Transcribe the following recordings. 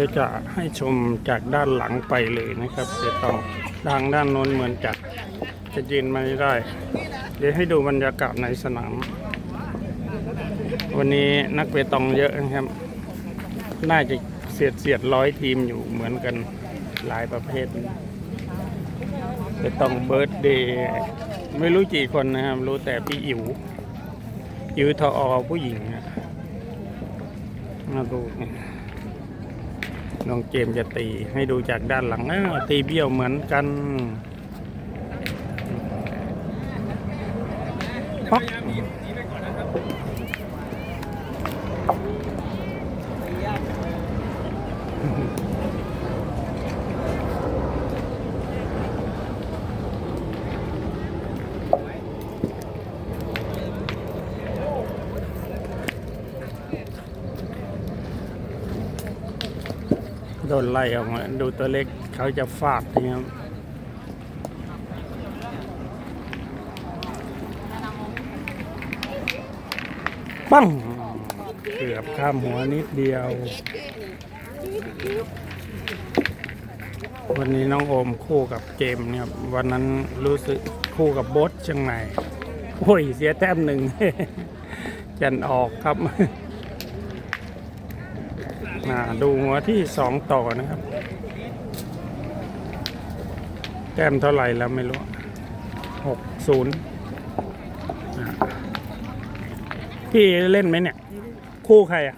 ดี๋ยวจะให้ชมจากด้านหลังไปเลยนะครับเดี๋ยวต้องทางด้านโน้นเหมือนจะจะยืนไม่ได้ เดี๋ยวให้ดูบรรยากาศในสนาม วันนี้นักเปตองเยอะนะครับ น่าจะเสียดเสียดร้อยทีมอยู่เหมือนกันหลายประเภทเปตองเบิร์ดเดย์ไม่รู้กี่คนนะครับ รู้แต่พี่อิ๋วอิ๋วทออผู้หญิงนะมาดูนี่ น้องเกมจะตีให้ดูจากด้านหลังอ้าวตีเบี้ยวเหมือนกันป๊อก โดนไล่ออกมาดูตัวเล็กเขาจะฟาดนะครับปังเกือบข้ามหัวนิดเดียว วันนี้น้องโอมคู่กับเกมเนี่ยวันนั้นรู้สึกคู่กับโบสเชียงใหม่โอ้ยเสียแต้มหนึ่งจันออกครับ มาดูหัวที่สองต่อนะครับ แต้มเท่าไหร่แล้วไม่รู้หกศูนย์พี่เล่นไหมเนี่ย คู่ใครอะ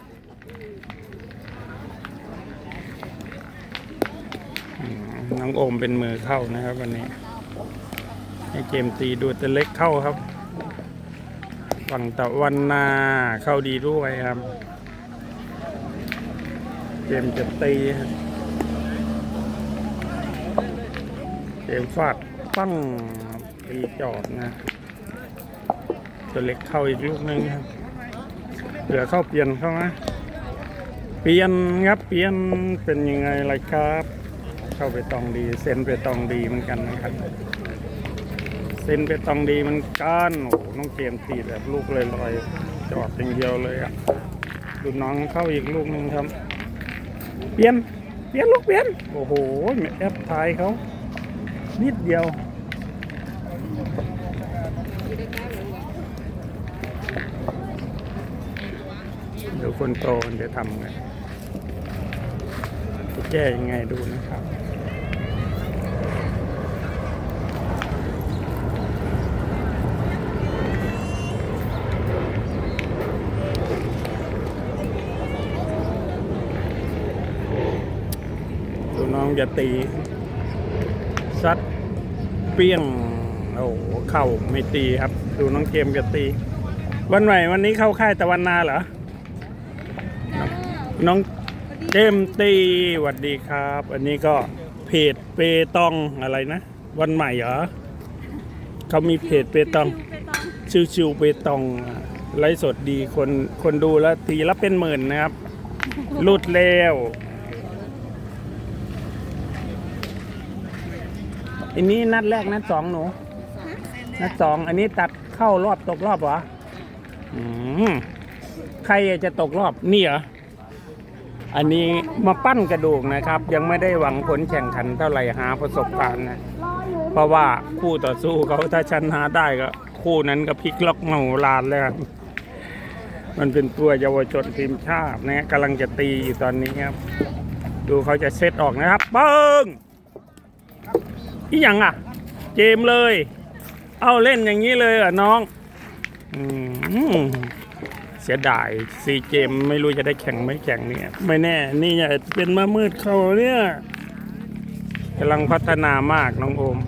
น้องโอมเป็นมือเข้านะครับวันนี้ให้เกมตีดูแต่เล็กเข้าครับ ฝั่งตะวันนาเข้าดีด้วยครับ เกมจะตีเกมฟาดปั้งตีจอดนะตัวเล็กเข้าอีกลูกนึงครับเหลือเข้าเปลี่ยนเข้ามาเปลี่ยนครับเปลี่ยนเป็นยังไงล่ะครับ เข้าไปตองดีเซ็นไปตองดีเหมือนกันนะครับเซ็นไปตองดีมันกันโอ้โหน้องเกมตีแบบลูกลอยๆจอดอย่างเดียวเลยอะดูน้องเข้าอีกลูกนึงครับ เปลี่ยน เปลี่ยนลูกเปลี่ยน โอ้โหแอปทายเขา นิดเดียว เดี๋ยวคนโตมันจะทำไงจะแก้ยังไงดูนะครับ น้องจะตีซัดเปี้ยงโอ้โหเข่าไม่ตีครับ ดูน้องเกมจะตี วันใหม่วันนี้เข้าค่ายตะวันนาเหรอ น้องเกมตีสวัสดีครับ อันนี้ก็เพจเปตองอะไรนะ วันใหม่เหรอเขามีเพจเปตอง ชิวชิวๆเปตองอะไลฟ์สดดีคนคนดูแล้วทีละเป็นหมื่นนะครับรุดเร็ว อันนี้นัดแรกนัดสองหนู นัดสองอันนี้ตัดเข้ารอบตกรอบเหรออืมใครจะตกรอบนี่เหรอ อันนี้มาปั้นกระดูกนะครับ ยังไม่ได้หวังผลแข่งขันเท่าไหร่หาประสบการณ์นะเพราะว่าคู่ต่อสู้เขาถ้าชนะได้ก็ คู่นั้นก็พลิกล็อกเหมาลานแล้วครับมันเป็นตัวเยาวชนทีมชาตินะกำลังจะตีอยู่ตอนนี้ครับ ดูเขาจะเซตออกนะครับเบิ้ง อีหยังอะ เกมเลย เอาเล่นอย่างนี้เลยเหรอะน้องอืมเสียดายซีเกมไม่รู้จะได้แข่งไม่แข่งเนี่ย ไม่แน่ นี่เนี่ยเป็นมามืดเขาเนี่ยกำลังพัฒนามากน้องโอม